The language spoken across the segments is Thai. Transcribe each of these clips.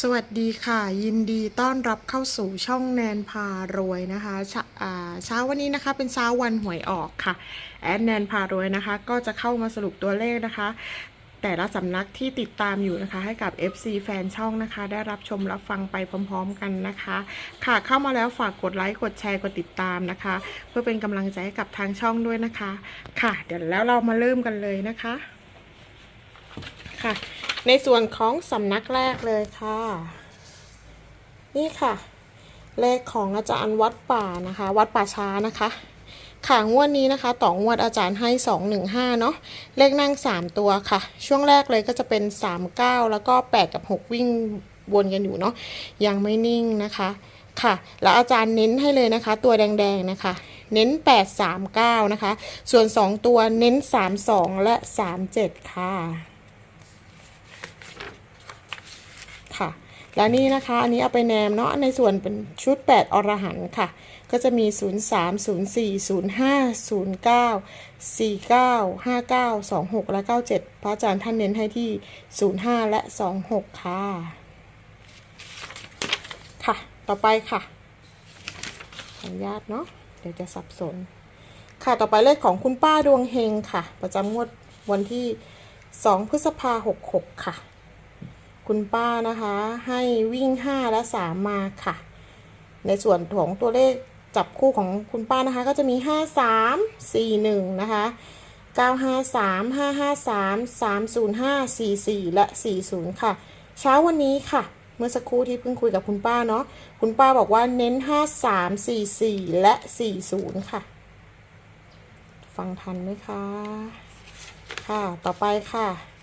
สวัสดีค่ะ ยินดีต้อนรับเข้าสู่ช่องแนนพารวยนะคะเช้าชาวันนี้นะคะเป็นเช้าวันหวยออกค่ะ แอดแนนพารวยนะคะ ก็จะเข้ามาสรุปตัวเลขนะคะ แต่ละสำนักที่ติดตามอยู่นะคะ ให้กับ FC แฟนช่องนะคะ ได้รับชมรับฟังไปพร้อมๆกันนะคะ ค่ะเข้ามาแล้วฝากกดไลค์กดแชร์กดติดตามนะคะ เพื่อเป็นกำลังใจให้กับทางช่องด้วยนะคะ ค่ะ เดี๋ยวแล้วเรามาเริ่มกันเลยนะคะ ค่ะ ในส่วนของสำนักแรกเลยค่ะ นี่ค่ะ เลขของอาจารย์วัดป่านะคะ วัดป่าช้านะคะค่ะงวดนี้นะคะต่องวดอาจารย์ให้ 215 เนาะเลขนั่ง 3 ตัวค่ะ ช่วงแรกเลยก็จะเป็น 39 แล้วก็ 8 กับ 6 วิ่งวนกันอยู่เนาะยังไม่นิ่งนะคะค่ะ แล้วอาจารย์เน้นให้เลยนะคะ ตัวแดงๆนะคะ เน้น 839 นะคะ ส่วน 2 ตัวเน้น 32 และ 37 ค่ะ ค่ะ และนี่นะคะ อันนี้เอาไปแนมเนาะในส่วนเป็นชุด 8 อรหันค่ะ ก็จะมี 0 3 0 4 0 5 0 9 4 9 5 9 2 6 และ 97 พระอาจารย์ท่านเน้นให้ที่ 05 และ 26 ค่ะ ค่ะ ต่อไปค่ะขออนุญาตเนาะเดี๋ยวจะสับสน ค่ะต่อไปเลขของคุณป้าดวงเฮงค่ะ ประจำงวดวันที่ 2 พฤษภา66ค่ะ คุณป้านะคะ ให้วิ่ง 5 และ 3 มาค่ะ ในส่วนของตัวเลขจับคู่ของคุณป้านะคะ ก็จะมี 5 3 4 1 นะคะ 9 5 3 5 5 3 3 0 5 4 4 และ 40 ค่ะ เช้าวันนี้ค่ะ เมื่อสักครู่ที่เพิ่งคุยกับคุณป้าเนาะคุณป้าบอกว่าเน้น 5 3 4 4 และ 40 ค่ะ ฟังทันไหมคะ ค่ะ ต่อไปค่ะ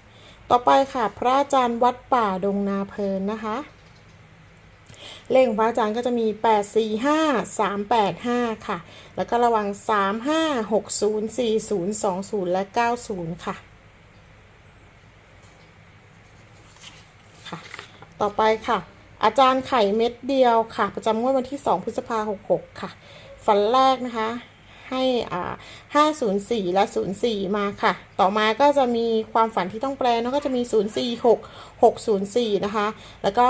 ต่อไปค่ะพระอาจารย์วัดป่าดงนาเพลินนะคะ เลขของพระอาจารย์ก็จะมี 8 4 5 3 8 5 ค่ะ แล้วก็ระวัง 3 5 6 0 4 0 2 0 และ 90 ค่ะค่ะ ต่อไปค่ะ อาจารย์ไข่เม็ดเดียวค่ะ ประจำงวดวันที่ 2 พฤษภาคม66 ค่ะ ฝันแรกนะคะ ให้อ่า504และ04มาค่ะ ต่อมาก็จะมีความฝันที่ต้องแปลเนาะก็จะมี046 604นย์สี่นะคะ แล้วก็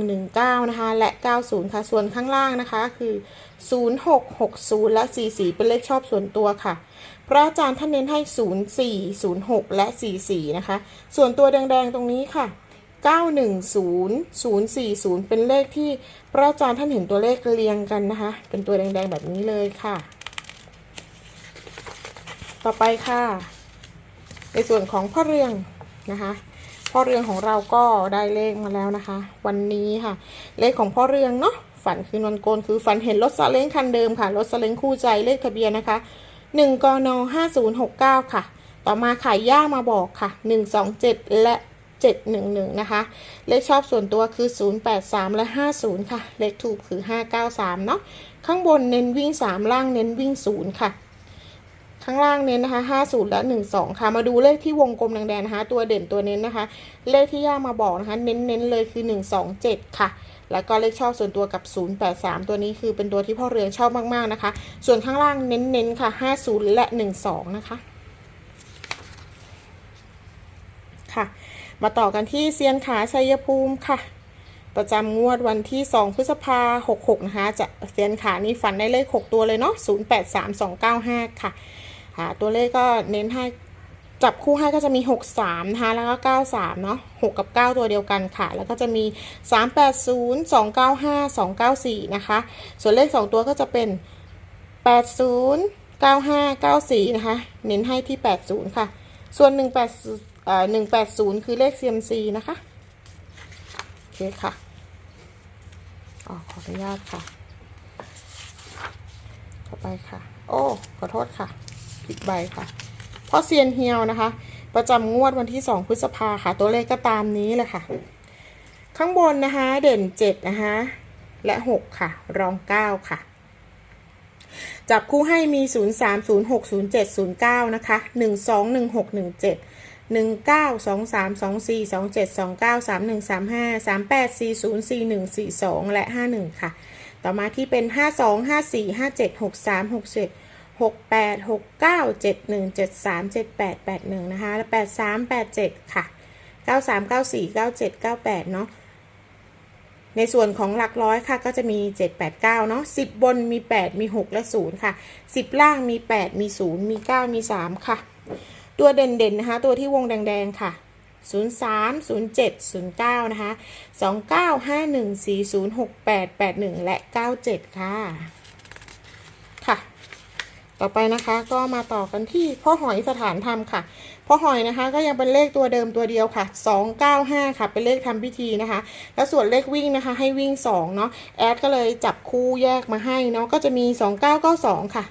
9119นะคะและ90ค่ะ ส่วนข้างล่างนะคะคือ0660และ44เป็นเลขชอบส่วนตัวค่ะพระอาจารย์ท่านเน้นให้ 04 06 และ 44 นะคะ ส่วนตัวแดง ๆ ตรงนี้ค่ะ 910 040 เป็นเลขที่พระอาจารย์ท่านเห็นตัวเลขเรียงกันนะคะ เป็นตัวแดง ๆ แบบนี้เลยค่ะ ต่อไปค่ะ ในส่วนของพ่อเรืองนะคะพ่อเรืองของเราก็ได้เลขมาแล้วนะคะ วันนี้ค่ะ เลขของพ่อเรืองเนาะฝันคืนวันโกนคือฝันเห็นรถซาเล้งคันเดิมค่ะรถซาเล้งคู่ใจเลขทะเบียนนะคะ1กน5069 ค่ะ ต่อมาขายย่ามาบอกค่ะ 127 และ 711 นะคะ เลขชอบส่วนตัวคือ 083 และ 50 ค่ะ เลขถูกคือ 593 เนาะข้างบนเน้นวิ่ง 3 ล่างเน้นวิ่ง 0 ค่ะ ข้างล่างเน้นนะคะ50 และ 12 ค่ะ มาดูเลขที่วงกลมแดงๆนะคะ ตัวเด่นตัวเน้นนะคะ เลขที่ย่ามาบอกนะคะ เน้นๆเลยคือ 127 ค่ะ แล้วก็เลขชอบส่วนตัวกับ 083 ตัวนี้คือเป็นตัวที่พ่อเรืองชอบมากๆนะคะ ส่วนข้างล่างเน้นๆค่ะ 50 และ 12 นะคะ ค่ะ มาต่อกันที่เซียนขาชัยภูมิค่ะประจำงวดวันที่ 2 พฤษภา66 นะคะ จะเซียนขานี่ฝันได้เลข 6 ตัวเลยเนาะ 083295 ค่ะ หาตัวเลขก็เน้นให้จับคู่ให้ก็จะมี 63 นะคะ แล้วก็ 93 เนาะ6 กับ 9 ตัวเดียวกันค่ะ แล้วก็จะมี 380 295 294 นะคะ ส่วนเลข 2 ตัวก็จะเป็น 80 95 94 นะคะ เน้นให้ที่ 80 ค่ะ ส่วน 18เอ่อ180 คือเลข CMC นะคะ โอเคค่ะอ๋อขออนุญาตค่ะ ต่อไปค่ะ โอ้ ขอโทษค่ะ ผิดใบค่ะเพราะเซียนเฮียวนะคะ ประจำงวดวันที่ 2 พฤษภาค่ะ ตัวเลขก็ตามนี้เลยค่ะ ข้างบนนะคะ เด่น 7 นะคะ และ 6 ค่ะ รอง 9 ค่ะ จับคู่ให้มี 0 3 0 6 0 7 0 9 นะคะ 1 2 1 6 1 7 1 9 2 3 2 4 2 7 2 9 3 1 3 5 3 8 4 0 4 1 4 2 และ 51 ค่ะ ต่อมาที่เป็น 5254576367 68 6 9 7 1 7 3 7 8 8 1 นะคะ และ8 3 8 7 ค่ะ 9 3 9 4 9 7 9 8 เนาะ ในส่วนของหลักร้อยค่ะ ก็จะมี 7 8 9 เนาะ 10 บนมี 8 มี 6 และ 0 ค่ะ 10 ล่างมี 8 มี 0 มี 9 มี 3 ค่ะ ตัวเด่นๆ นะคะ ตัวที่วงแดงๆ ค่ะ 03 07 09 นะคะ 29 51 40 68 81 และ 97 ค่ะ ต่อไปนะคะก็มาต่อกันที่พ่อหอยสถานธรรมค่ะพ่อหอยนะคะก็ยังเป็นเลขตัวเดิมตัวเดียวค่ะ 295 ค่ะเป็นเลขทำพิธีนะคะ แล้วส่วนเลขวิ่งนะคะ ให้วิ่ง2เนาะแอดก็เลยจับคู่แยกมาให้เนาะก็จะมี 2992 ค่ะ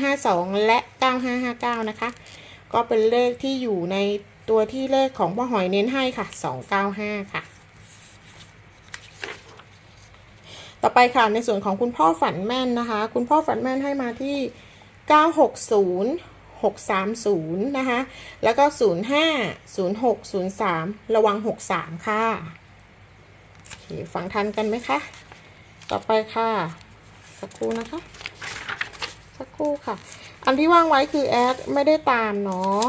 2552 และ 9559 นะคะ ก็เป็นเลขที่อยู่ในตัวที่เลขของพ่อหอยเน้นให้ค่ะ 295 ค่ะต่อไปค่ะในส่วนของคุณพ่อฝันแม่นนะคะ คุณพ่อฝันแม่นให้มาที่ 960 630 นะคะ แล้วก็ 05 06 03 ระวัง 63 ค่ะโอเคฟังทันกันไหมคะ ต่อไปค่ะ สักครู่นะคะ สักครู่ค่ะ อันที่ว่างไว้คือแอดไม่ได้ตามเนาะ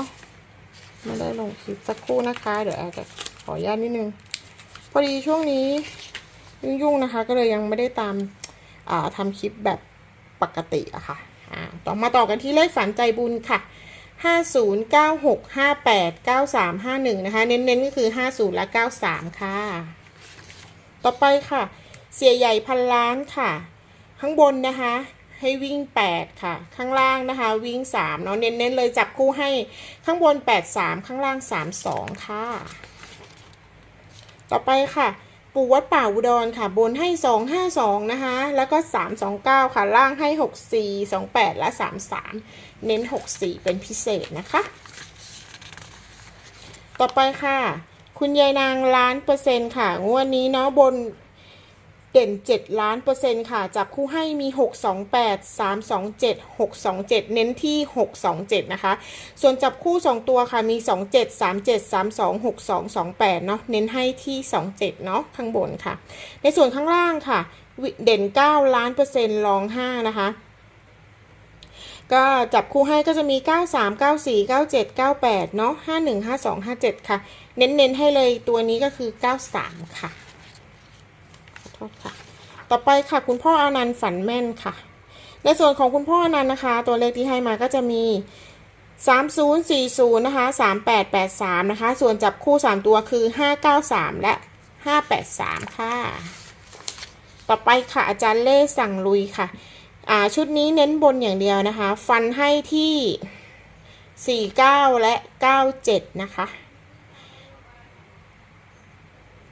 ไม่ได้ลงคลิปสักครู่นะคะ เดี๋ยวแอดจะขออนุญาตนิดนึง พอดีช่วงนี้ยุ่งๆนะคะ ก็เลยยังไม่ได้ตามทำคลิปแบบปกติอะค่ะอ่า ต่อมาต่อกันที่เลขฝันใจบุญค่ะ 50 96 58 93 51 นะคะ เน้นๆก็คือ 50 และ 93 ค่ะ ต่อไปค่ะ เสียใหญ่พันล้านค่ะ ข้างบนนะคะ ให้วิ่ง 8 ค่ะ ข้างล่างนะคะ วิ่ง 3 เนาะ เน้นๆเลยจับคู่ให้ข้างบน 8 3 ข้างล่าง 3 2 ค่ะ ต่อไปค่ะ ปู่วัดป่าอุดรค่ะ บนให้ 252 นะคะ แล้วก็ 329 ค่ะ ล่างให้ 64 28 และ 33 เน้น 64 เป็นพิเศษนะคะ ต่อไปค่ะ คุณยายนางล้านเปอร์เซ็นต์ค่ะ งวดนี้เนาะบน เด่น 7 ล้านเปอร์เซ็นต์ค่ะ จับคู่ให้มี 628 327 627 เน้นที่ 627 นะคะ ส่วนจับคู่ 2 ตัวค่ะ มี 27 37 32 62 28 เนาะ เน้นให้ที่ 27 เนาะ ข้างบนค่ะ ในส่วนข้างล่างค่ะ เด่น 9 ล้านเปอร์เซ็นต์รอง 5 นะคะก็จับคู่ให้ก็จะมี 93 94 97 98 เนาะ 51 52 57 ค่ะ เน้นๆให้เลยตัวนี้ก็คือ 93 ค่ะ โทษค่ะ ต่อไปค่ะคุณพ่ออานันต์ฝันแม่นค่ะ ในส่วนของคุณพ่ออานันต์นะคะ ตัวเลขที่ให้มาก็จะมี 3040 นะคะ 3883 นะคะ ส่วนจับคู่ 3 ตัวคือ 593 และ 583 ค่ะ ต่อไปค่ะอาจารย์เล่สั่งลุยค่ะอ่าชุดนี้เน้นบนอย่างเดียวนะคะ ฟันให้ที่ 49 และ 97 นะคะ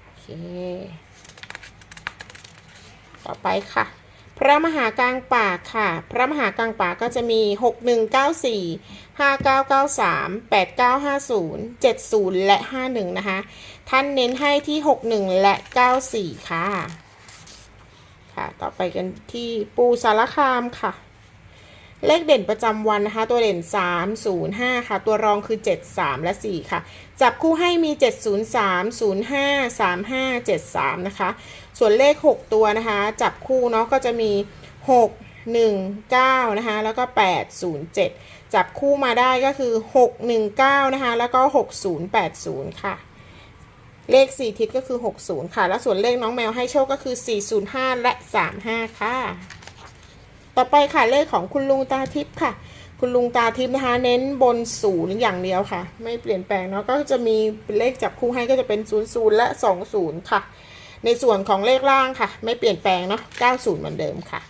โอเค ต่อไปค่ะ พระมหากลางป่าค่ะ พระมหากลางป่าก็จะมี 6194 5993 8950 70 และ 51 นะคะ ท่านเน้นให้ที่ 61 และ 94 ค่ะ ค่ะ ต่อไปกันที่ปูสารคามค่ะ เลขเด่นประจำวันนะคะ ตัวเด่น 3 0 5 ค่ะ ตัวรองคือ 7 3 และ 4 ค่ะ จับคู่ให้มี 703 05 35 73 นะคะ ส่วนเลข 6 ตัวนะคะ จับคู่เนาะก็จะมี 6 1 9 นะคะ แล้วก็ 8 0 7 จับคู่มาได้ก็คือ 6 1 9 นะคะ แล้วก็ 60 80 ค่ะ เลข 4 ทิศก็คือ 60 ค่ะ แล้วส่วนเลขน้องแมวให้โชคก็คือ 405 และ 35 ค่ะ ต่อไปค่ะเลขของคุณลุงตาทิพย์ค่ะ คุณลุงตาทิพย์นะคะเน้นบนศูนย์อย่างเดียวค่ะ ไม่เปลี่ยนแปลงเนาะก็จะมีเลขจับคู่ให้ก็จะเป็น00และ 20 ค่ะ ในส่วนของเลขล่างค่ะ ไม่เปลี่ยนแปลงเนาะ90 เหมือนเดิมค่ะ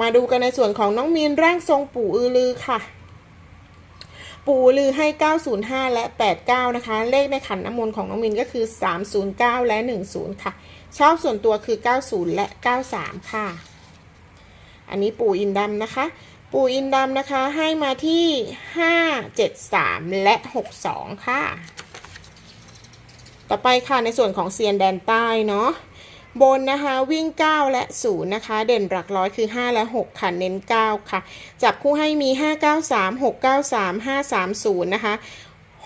มาดูกันในส่วนของน้องมีนร่างทรงปู่อือลือค่ะ ปู่ลือให้ 905 และ 89 นะคะ เลขในขันน้ำมนต์ของน้องมินก็คือ 309 และ 10 ค่ะชอบส่วนตัวคือ 90 และ 93 ค่ะ อันนี้ปู่อินดำนะคะ ปู่อินดำนะคะให้มาที่ 573 และ 62 ค่ะ ต่อไปค่ะในส่วนของเซียนแดนใต้เนาะบนนะคะวิ่ง 9 และ 0 นะคะ เด่นหลักร้อยคือ 5 และ 6 ค่ะ เน้น 9 ค่ะ จับคู่ให้มี 593 693 530 นะคะ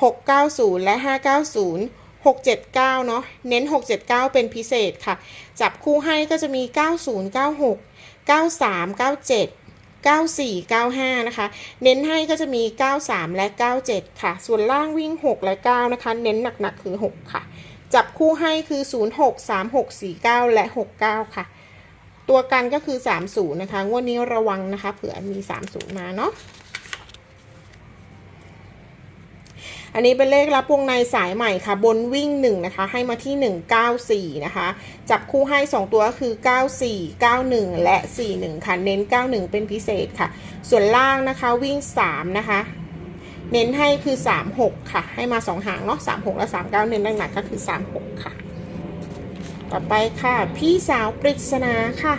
690 และ 590 679 เนาะเน้น 679 เป็นพิเศษค่ะ จับคู่ให้ก็จะมี 9096 93 97 94 95 นะคะ เน้นให้ก็จะมี 93 และ 97 ค่ะ ส่วนล่างวิ่ง 6 และ 9 นะคะ เน้นหนักๆคือ 6 ค่ะ จับคู่ให้คือ 06 36 49 และ 69 ค่ะ ตัวกันก็คือ 30 นะคะ งวดนี้ระวังนะคะ เผื่อมี 30 มาเนาะ อันนี้เป็นเลขรับวงในสายใหม่ค่ะ บนวิ่ง1นะคะ ให้มาที่ 194 นะคะ จับคู่ให้ 2 ตัวก็คือ 94 91 และ 41 ค่ะ เน้น 91 เป็นพิเศษค่ะ ส่วนล่างนะคะวิ่ง 3 นะคะ เน้นให้คือ 36 ค่ะ ให้มา 2 หางเนาะ36 และ 39 เน้นหนักๆก็คือ 36 ค่ะ ต่อไปค่ะ พี่สาวปริศนาค่ะ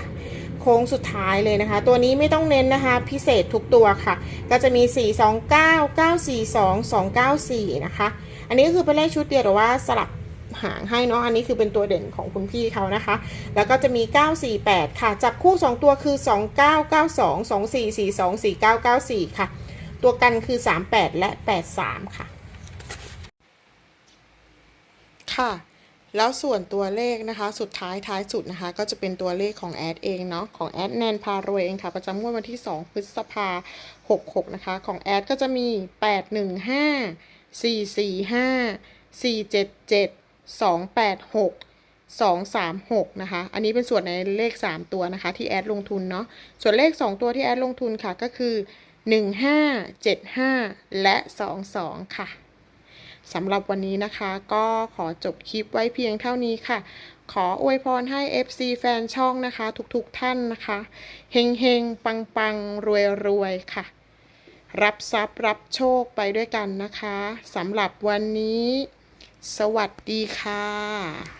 โค้งสุดท้ายเลยนะคะ ตัวนี้ไม่ต้องเน้นนะคะ พิเศษทุกตัวค่ะ ก็จะมี 429 942 294 นะคะ อันนี้ก็คือเป็นเลขชุดเดียวแต่ว่าสลับหางให้เนาะอันนี้คือเป็นตัวเด่นของคุณพี่เขานะคะ แล้วก็จะมี 948 ค่ะ จับคู่ 2 ตัวคือ 2992 2442 4994 ค่ะ ตัวกันคือ 38 และ 83 ค่ะ ค่ะ แล้วส่วนตัวเลขนะคะ สุดท้ายท้ายสุดนะคะ ก็จะเป็นตัวเลขของแอดเองเนาะของแอดแนนพารวยเองค่ะ ประจำงวดวันที่ 2 พฤษภา66 นะคะ ของแอดก็จะมี 815 445 477 286 236 นะคะ อันนี้เป็นส่วนในเลข 3 ตัวนะคะ ที่แอดลงทุนเนาะ ส่วนเลข 2 ตัวที่แอดลงทุนค่ะก็คือ 1575 และ 22 ค่ะ สำหรับวันนี้นะคะ ก็ขอจบคลิปไว้เพียงเท่านี้ค่ะ ขออวยพรให้ FC แฟนช่องนะคะ ทุกๆทท่านนะคะเฮงเฮงปังปังรวยรวยค่ะ รับทรัพย์รับโชคไปด้วยกันนะคะสำหรับวันนี้ สวัสดีค่ะ